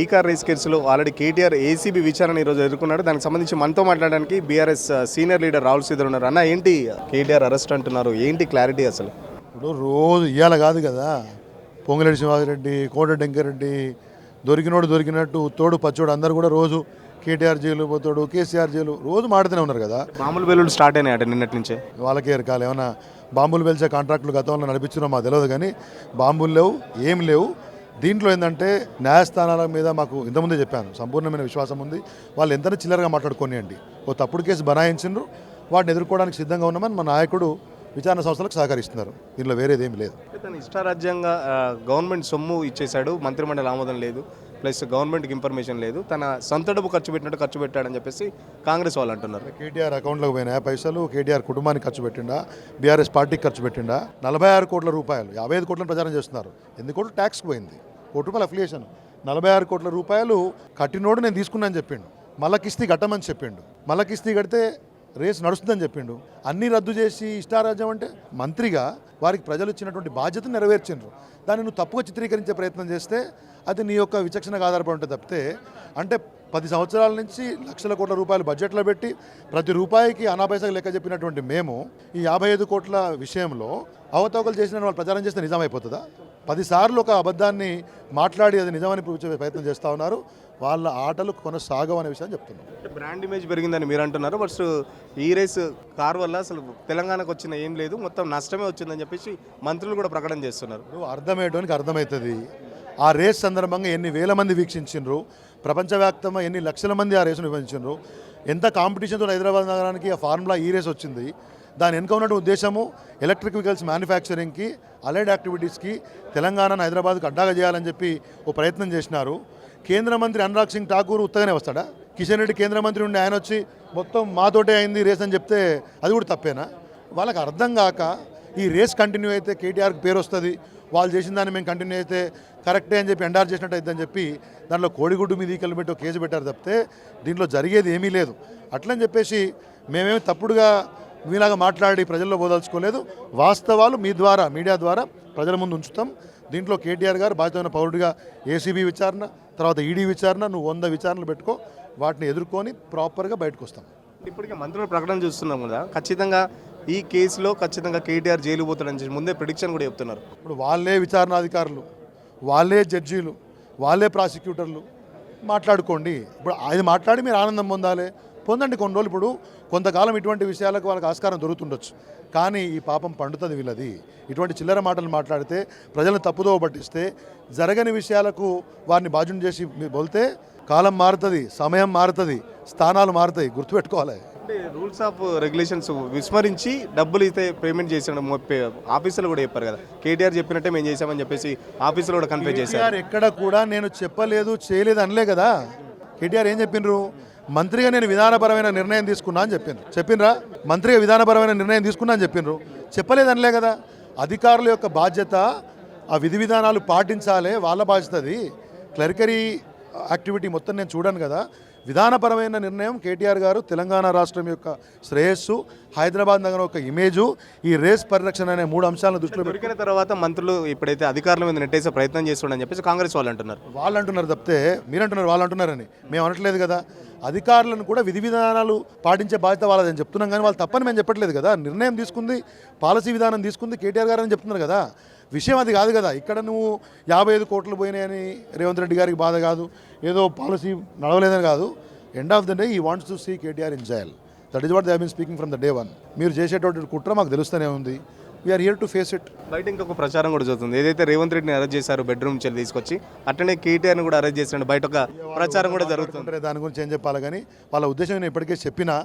ఈ car race కేసులో already KTR ACB విచారణ ఈరోజు ఎదుర్కొన్నాడు. దానికి సంబంధించి మనతో మాట్లాడడానికి బీఆర్ఎస్ సీనియర్ లీడర్ రాహుల్ సీదర్ ఉన్నారు. అన్న ఏంటి కేటీఆర్ అరెస్ట్ అంటున్నారు? ఏంటి క్లారిటీ అసలు? ఇప్పుడు రోజు ఇవాళ కాదు కదా. పొంగులేటి శ్రీనివాసరెడ్డి కోట రెడ్డి దొరికినోడు దొరికినట్టు తోడు పచ్చోడు అందరు కూడా రోజు కేటీఆర్ జైలు పోతాడు కేసీఆర్ జైలు రోజు మాడుతూనే ఉన్నారు కదా. మామూలు వెల్లుడు స్టార్ట్ అయినాయి అట నిన్నటి నుంచే. వాళ్ళకే ఎరకాలి ఏమన్నా బాంబులు పెంచే కాంట్రాక్టులు గతంలో నడిపించినా మాకు తెలియదు కానీ బాంబులు లేవు ఏం లేవు. దీంట్లో ఏంటంటే న్యాయస్థానాల మీద మాకు ఇంతకుముందే చెప్పాను సంపూర్ణమైన విశ్వాసం ఉంది. వాళ్ళు ఎంతనే చిల్లరగా మాట్లాడుకోనియండి. ఓ తప్పుడు కేసు బనాయించిండ్రు వాటిని ఎదుర్కోవడానికి సిద్ధంగా ఉన్నామని మా నాయకుడు విచారణ సంస్థలకు సహకరిస్తున్నారు. దీనిలో వేరేది ఏమీ లేదు తన ఇష్టారాజ్యంగా గవర్నమెంట్ సొమ్ము ఇచ్చేశాడు మంత్రిమండలి ఆమోదం లేదు ప్లస్ గవర్నమెంట్కి ఇన్ఫర్మేషన్ లేదు తన సొంత డబ్బు ఖర్చు పెట్టినట్టు ఖర్చు పెట్టాడని చెప్పేసి కాంగ్రెస్ వాళ్ళు అంటున్నారు. కేటీఆర్ అకౌంట్లోకి పోయినా పైసలు? కేటీఆర్ కుటుంబానికి ఖర్చు పెట్టిండా? బీఆర్ఎస్ పార్టీకి ఖర్చు పెట్టిండా? నలభై ఆరు కోట్ల రూపాయలు యాభై ఐదు కోట్లను ప్రచారం చేస్తున్నారు. ఎన్ని కోట్లు? ట్యాక్స్ పోయింది. కోటి రూపాయల అఫిలియేషన్ నలభై ఆరు కోట్ల రూపాయలు కట్టినోడు నేను తీసుకున్నాను చెప్పిండు. మళ్ళా కిస్తీ కట్టమని చెప్పిండు. మళ్ళా కిస్తీ కడితే రేస్ నడుస్తుందని చెప్పిండు. అన్నీ రద్దు చేసి ఇష్టారాజ్యం అంటే మంత్రిగా వారికి ప్రజలు ఇచ్చినటువంటి బాధ్యతను నెరవేర్చిండ్రు. దాన్ని నువ్వు తప్పుగా చిత్రీకరించే ప్రయత్నం చేస్తే అది నీ యొక్క విచక్షణకు ఆధారపడి ఉంటుంది తప్పితే అంటే పది సంవత్సరాల నుంచి లక్షల కోట్ల రూపాయలు బడ్జెట్లో పెట్టి ప్రతి రూపాయికి అనాపైసకు లెక్క చెప్పినటువంటి మేము ఈ యాభై ఐదు కోట్ల విషయంలో అవతవకలు చేసిన వాళ్ళు ప్రచారం చేస్తే నిజమైపోతుందా? పదిసార్లు ఒక అబద్ధాన్ని మాట్లాడి అది నిజమని ప్రయత్నం చేస్తూ ఉన్నారు. వాళ్ళ ఆటలు కొనసాగవు అనే విషయాన్ని చెప్తున్నాం బ్రాండ్ ఇమేజ్ పెరిగిందని మీరు అంటున్నారు. బట్ ఈ రేస్ కార్ వల్ల అసలు తెలంగాణకు వచ్చిన ఏం లేదు. మొత్తం నష్టమే వచ్చిందని చెప్పేసి మంత్రులు కూడా ప్రకటన చేస్తున్నారు. ఇప్పుడు అర్థమయ్యడానికి అర్థమవుతుంది. ఆ రేస్ సందర్భంగా ఎన్ని వేల మంది వీక్షించిండ్రు ప్రపంచవ్యాప్తంగా ఎన్ని లక్షల మంది ఆ రేసును వీక్షించిండ్రు ఎంత కాంపిటీషన్తో హైదరాబాద్ నగరానికి ఆ ఫార్ములా ఈ రేస్ వచ్చింది? దాని వెనుక ఉన్నటువంటి ఉద్దేశము ఎలక్ట్రిక్ వెహికల్స్ మ్యానుఫ్యాక్చరింగ్కి అలైడ్ యాక్టివిటీస్కి తెలంగాణను హైదరాబాద్కు అడ్డాగా చేయాలని చెప్పి ఓ ప్రయత్నం చేసినారు. కేంద్ర మంత్రి అనురాగ్ సింగ్ ఠాకూర్ ఉత్తగానే వస్తాడా? కిషన్ రెడ్డి కేంద్ర మంత్రి ఉండి ఆయన వచ్చి మొత్తం మాతోటే అయింది రేస్ అని చెప్తే అది కూడా తప్పేనా? వాళ్ళకి అర్థం కాక ఈ రేస్ కంటిన్యూ అయితే కేటీఆర్కి పేరు వస్తుంది వాళ్ళు చేసిన దాన్ని మేము కంటిన్యూ అయితే కరెక్టే అని చెప్పి ఎండార్ చేసినట్టు అయిద్దని చెప్పి దాంట్లో కోడిగుడ్డు మీద ఈకలు పెట్టి కేసు పెట్టారు తప్పితే దీంట్లో జరిగేది ఏమీ లేదు. అట్లని చెప్పేసి మేమేమి తప్పుడుగా మీలాగా మాట్లాడి ప్రజల్లో బోదలుచుకోలేదు వాస్తవాలు మీ ద్వారా మీడియా ద్వారా ప్రజల ముందు ఉంచుతాం. దీంట్లో కేటీఆర్ గారు బాధ్యతమైన పౌరుడిగా ఏసీబీ విచారణ తర్వాత ఈడీ విచారణ నువ్వు వంద విచారణలు పెట్టుకో వాటిని ఎదుర్కొని ప్రాపర్గా బయటకు వస్తాం. ఇప్పటికే మంత్రుల ప్రకటన చూస్తున్నాం కదా. ఖచ్చితంగా ఈ కేసులో ఖచ్చితంగా కేటీఆర్ జైలు పోతాడని చెప్పి ముందే ప్రిడిక్షన్ కూడా చెప్తున్నారు. ఇప్పుడు వాళ్ళే విచారణాధికారులు వాళ్ళే జడ్జీలు వాళ్ళే ప్రాసిక్యూటర్లు మాట్లాడుకోండి. ఇప్పుడు అది మాట్లాడి మీరు ఆనందం పొందాలి. పొందండి కొన్ని రోజులు. ఇప్పుడు కొంతకాలం ఇటువంటి విషయాలకు వాళ్ళకి ఆస్కారం దొరుకుతుండొచ్చు. కానీ ఈ పాపం పండుతుంది వీళ్ళది. ఇటువంటి చిల్లర మాటలు మాట్లాడితే ప్రజలను తప్పుదోవ పట్టిస్తే జరగని విషయాలకు వారిని బాధ్యం చేసి మీరు బోల్తే కాలం మారుతుంది సమయం మారుతుంది స్థానాలు మారుతాయి. గుర్తుపెట్టుకోవాలి. అంటే రూల్స్ ఆఫ్ రెగ్యులేషన్స్ విస్మరించి డబ్బులు అయితే పేమెంట్ చేసాడు ఆఫీసులు కూడా చెప్పారు కదా. కేటీఆర్ చెప్పినట్టే మేము చేసామని చెప్పేసి ఆఫీసులు కూడా కన్ఫ్యూజ్ చేశారు. ఎక్కడ కూడా నేను చెప్పలేదు చేయలేదు అనలే కదా. కేటీఆర్ ఏం చెప్పిండ్రు? మంత్రిగా నేను విధానపరమైన నిర్ణయం తీసుకున్నా అని చెప్పిండ్రు. చెప్పినరా? మంత్రిగా విధానపరమైన నిర్ణయం తీసుకున్నా అని చెప్పిండ్రు. చెప్పలేదు అనలే కదా. అధికారుల యొక్క బాధ్యత ఆ విధి విధానాలు పాటించాలే వాళ్ళ బాధ్యత అది. క్లరికరీ యాక్టివిటీ మొత్తం నేను చూడను కదా. విధానపరమైన నిర్ణయం కేటీఆర్ గారు తెలంగాణ రాష్ట్రం యొక్క శ్రేయస్సు హైదరాబాద్ నగరం యొక్క ఇమేజు ఈ రేస్ పరిరక్షణ అనే మూడు అంశాలను దృష్టిలో దొరికిన తర్వాత మంత్రులు ఇప్పుడైతే అధికారుల మీద నెట్టేసే ప్రయత్నం చేస్తుండని చెప్పేసి కాంగ్రెస్ వాళ్ళు అంటున్నారు. వాళ్ళు అంటున్నారు తప్పితే మీరు అంటున్నారు వాళ్ళు అంటున్నారని మేము అనట్లేదు కదా. అధికారులను కూడా విధి విధానాలు పాటించే బాధ్యత వాళ్ళదని చెప్తున్నాం కానీ వాళ్ళు తప్పని మేము చెప్పట్లేదు కదా. నిర్ణయం తీసుకుంది పాలసీ విధానం తీసుకుంది కేటీఆర్ గారు అని చెప్తున్నారు కదా. విషయం అది కాదు కదా. ఇక్కడ నువ్వు యాభై ఐదు కోట్లు పోయినాయని రేవంత్ రెడ్డి గారికి బాధ కాదు. ఏదో పాలసీ నడవలేదని కాదు. End of the day he wants to see KTR in jail that is what they been speaking from the day one మీరు చేసేటువంటి కుట్ర మాకు తెలుస్తూనే ఉంది. We are here to face it బయట ఇంకొక ప్రచారం కూడా జరుగుతుంది. ఏదైతే రేవంత్ రెడ్డిని అరెస్ట్ చేశారు బెడ్రూమ్ చెల్లి తీసుకొచ్చి అట్లనే కేటీఆర్ని కూడా అరెస్ట్ చేశాడు. బయట ఒక ప్రచారం కూడా జరుగుతుంది. అంటే దాని గురించి ఏం చెప్పాలి కానీ వాళ్ళ ఉద్దేశం నేను ఇప్పటికే చెప్పినా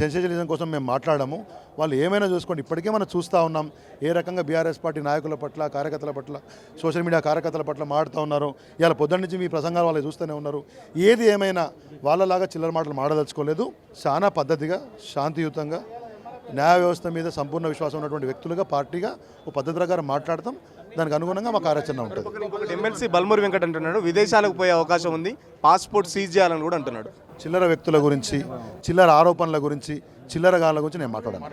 సెన్సేషనలిజం కోసం మేము మాట్లాడము. వాళ్ళు ఏమైనా చూసుకోండి. ఇప్పటికే మనం చూస్తూ ఉన్నాం. ఏ రకంగా బీఆర్ఎస్ పార్టీ నాయకుల పట్ల కార్యకర్తల పట్ల సోషల్ మీడియా కార్యకర్తల పట్ల మాడుతూ ఉన్నారు. ఇవాళ పొద్దున్న నుంచి మీ ప్రసంగాలు వాళ్ళు చూస్తూనే ఉన్నారు. ఏది ఏమైనా వాళ్ళలాగా చిల్లర మాటలు మాడదలుచుకోలేదు చాలా పద్ధతిగా శాంతియుతంగా న్యాయ వ్యవస్థ మీద సంపూర్ణ విశ్వాసం ఉన్నటువంటి వ్యక్తులుగా పార్టీగా ఒక పద్ధతి ప్రకారం మాట్లాడతాం. దానికి అనుగుణంగా మా కార్యాచరణ ఉంటుంది. ఎమ్మెల్సీ బల్మూరి వెంకట్ అంటున్నాడు విదేశాలకు పోయే అవకాశం ఉంది పాస్పోర్ట్ సీజ్ చేయాలని కూడా అంటున్నాడు. చిల్లర వ్యక్తుల గురించి చిల్లర ఆరోపణల గురించి చిల్లర గాళ్ళ గురించి నేను మాట్లాడాను.